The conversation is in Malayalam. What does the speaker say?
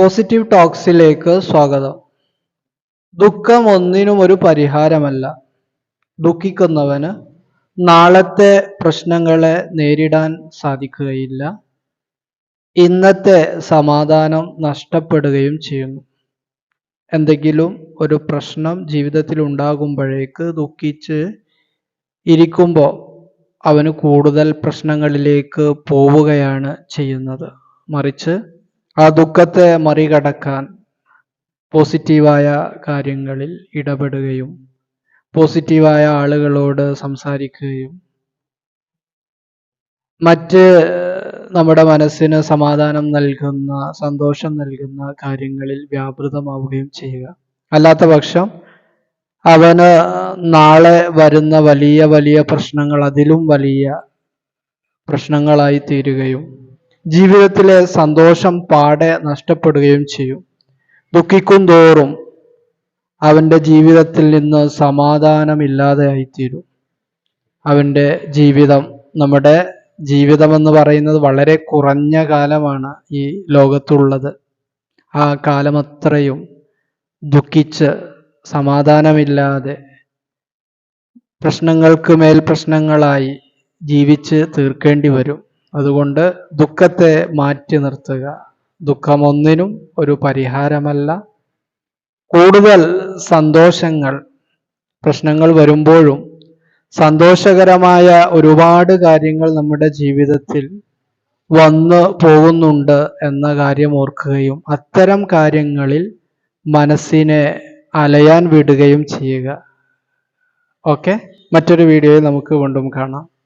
പോസിറ്റീവ് ടോക്സിലേക്ക് സ്വാഗതം. ദുഃഖം ഒന്നിനും ഒരു പരിഹാരമല്ല. ദുഃഖിക്കുന്നവന് നാളത്തെ പ്രശ്നങ്ങളെ നേരിടാൻ സാധിക്കുകയില്ല. ഇന്നത്തെ സമാധാനം നഷ്ടപ്പെടുകയും ചെയ്യുന്നു. എന്തെങ്കിലും ഒരു പ്രശ്നം ജീവിതത്തിൽ ഉണ്ടാകുമ്പോഴേക്ക് ദുഃഖിച്ച് ഇരിക്കുമ്പോൾ അവന് കൂടുതൽ പ്രശ്നങ്ങളിലേക്ക് പോവുകയാണ് ചെയ്യുന്നത്. മറിച്ച് ആ ദുഃഖത്തെ മറികടക്കാൻ പോസിറ്റീവായ കാര്യങ്ങളിൽ ഇടപെടുകയും പോസിറ്റീവായ ആളുകളോട് സംസാരിക്കുകയും മറ്റ് നമ്മുടെ മനസ്സിന് സമാധാനം നൽകുന്ന സന്തോഷം നൽകുന്ന കാര്യങ്ങളിൽ വ്യാപൃതമാവുകയും ചെയ്യുക. അല്ലാത്ത പക്ഷം അവന് നാളെ വരുന്ന വലിയ വലിയ പ്രശ്നങ്ങൾ അതിലും വലിയ പ്രശ്നങ്ങളായി തീരുകയും ജീവിതത്തിലെ സന്തോഷം പാടെ നഷ്ടപ്പെടുകയും ചെയ്യും. ദുഃഖിക്കും തോറും അവന്റെ ജീവിതത്തിൽ നിന്ന് സമാധാനമില്ലാതെയായിത്തീരും അവന്റെ ജീവിതം നമ്മുടെ ജീവിതം എന്ന് പറയുന്നത് വളരെ കുറഞ്ഞ കാലമാണ് ഈ ലോകത്തുള്ളത്. ആ കാലമത്രയും ദുഃഖിച്ച് സമാധാനമില്ലാതെ പ്രശ്നങ്ങൾക്ക് മേൽ പ്രശ്നങ്ങളായി ജീവിച്ച് തീർക്കേണ്ടി വരും. അതുകൊണ്ട് ദുഃഖത്തെ മാറ്റി നിർത്തുക. ദുഃഖമൊന്നിനും ഒരു പരിഹാരമല്ല. കൂടുതൽ സന്തോഷങ്ങൾ പ്രശ്നങ്ങൾ വരുമ്പോഴും സന്തോഷകരമായ ഒരുപാട് കാര്യങ്ങൾ നമ്മുടെ ജീവിതത്തിൽ വന്നു പോകുന്നുണ്ട് എന്ന കാര്യം ഓർക്കുകയും അത്തരം കാര്യങ്ങളിൽ മനസ്സിനെ അലയാൻ വിടുകയും ചെയ്യുക. ഓക്കെ? മറ്റൊരു വീഡിയോയിൽ നമുക്ക് വീണ്ടും കാണാം.